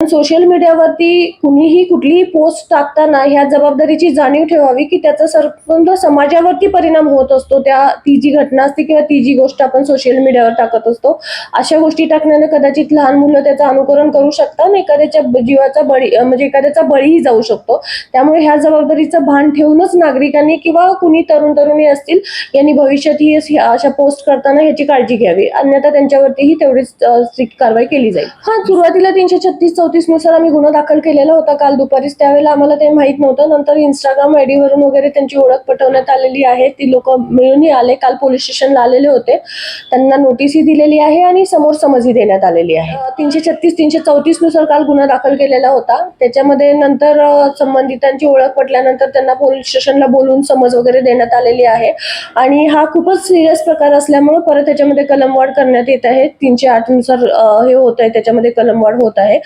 Social मीडियावरती कुणीही कुठलीही पोस्ट टाकताना ह्या जबाबदारीची जाणीव ठेवावी की त्याचा सर्व समाजावरती परिणाम होत असतो. त्या ती जी घटना असते किंवा ती जी गोष्ट आपण सोशल मीडियावर टाकत असतो अशा गोष्टी टाकण्याने कदाचित लहान मुलं त्याचं अनुकरण करू शकतात आणि एखाद्याच्या जीवाचा बळी म्हणजे एखाद्याचा बळीही जाऊ शकतो. त्यामुळे ह्या जबाबदारीचं भान ठेवूनच नागरिकांनी किंवा कुणी तरुण तरुणी असतील यांनी भविष्यात ही अशा पोस्ट करताना ह्याची काळजी घ्यावी. अन्यथा त्यांच्यावरतीही तेवढीच स्ट्रिक्ट कारवाई केली जाईल. हा सुरुवातीला तीनशे छत्तीस चौतीसनुसार आम्ही गुन्हा दाखल केलेला होता काल दुपारीच. त्यावेळेला आम्हाला ते माहीत नव्हतं. नंतर इंस्टाग्राम आयडीवरून वगैरे त्यांची ओळख पटवण्यात आलेली आहे. ती लोक मिळूनही आले. काल पोलीस स्टेशनला आलेले होते. त्यांना नोटीसही दिलेली आहे आणि समोर समजही देण्यात आलेली आहे. तीनशे छत्तीस तीनशे चौतीसनुसार काल गुन्हा दाखल केलेला होता. त्याच्यामध्ये नंतर संबंधितांची ओळख पटल्यानंतर त्यांना पोलीस स्टेशनला बोलून समज वगैरे देण्यात आलेली आहे. आणि हा खूपच सिरियस प्रकार असल्यामुळे परत त्याच्यामध्ये कलमवाढ करण्यात येत आहे. तीनशे आठनुसार हे होत आहे त्याच्यामध्ये कलमवाढ होत आहे.